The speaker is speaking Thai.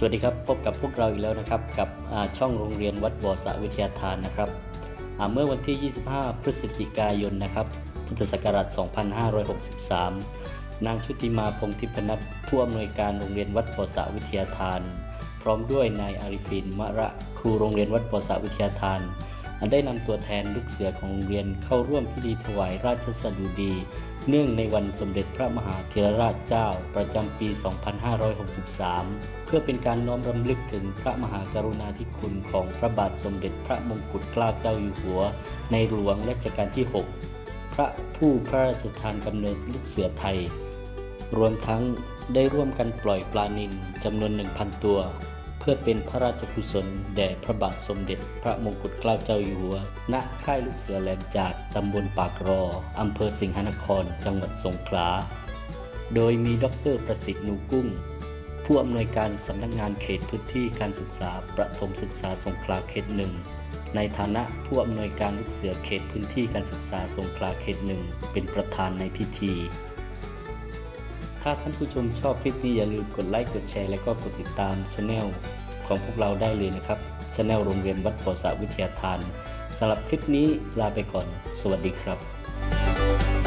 สวัสดีครับพบกับพวกเราอีกแล้วนะครับ กับช่องโรงเรียนวัดบ่อสะวิทยาทานนะครับเมื่อวันที่ 25 พฤศจิกายนนะครับ พุทธศักราช 2563 นางชุติมาพงษ์ทิพนัทผู้อำนวยการโรงเรียนวัดบ่อสะวิทยาทาน พร้อมด้วยนายอาริฟินมะระครูโรงเรียนวัดบ่อสะวิทยาทาน ได้นำตัวแทนลูกเสือของโรงเรียนเข้าร่วมพิธีถวายราชสดุดี เนื่องในวันสมเด็จพระมหาเถรราชเจ้าประจำปี 2563 เพื่อเป็นการน้อมรำลึกถึงพระมหากรุณาธิคุณของพระบาทสมเด็จพระมงกุฎเกล้าเจ้าอยู่หัว ในหลวงรัชกาลที่ 6 พระผู้พระราชทานกำเนิดลูกเสือไทย รวมทั้งได้ร่วมกันปล่อยปลานิลจำนวน 1,000 ตัว เพื่อเป็นพระราชกุศลแด่พระบาทสมเด็จ พระมงกุฎเกล้าเจ้าอยู่หัว ณ ค่ายลูกเสือแหลมจากตำบลปากรอ อำเภอสิงหนคร จังหวัดสงขลา โดยมีดรประสิทธิ์นูกุ้ง ผู้อำนวยการสำนักงานเขตพื้นที่การศึกษาประถมศึกษาสงขลาเขตหนึ่ง ในฐานะผู้อำนวยการลูกเสือเขตพื้นที่การศึกษาสงขลาเขตหนึ่งเป็นประธานในพิธี ถ้าท่านผู้ชมชอบคลิปนี้อย่าลืมกดไลค์ กดแชร์ และก็กดติดตามช anel ของพวกเราได้เลยนะครับช anel โรงเรียนวัดปอสาวิทยาทานสำหรับคลิปนี้ลาไปก่อน สวัสดีครับ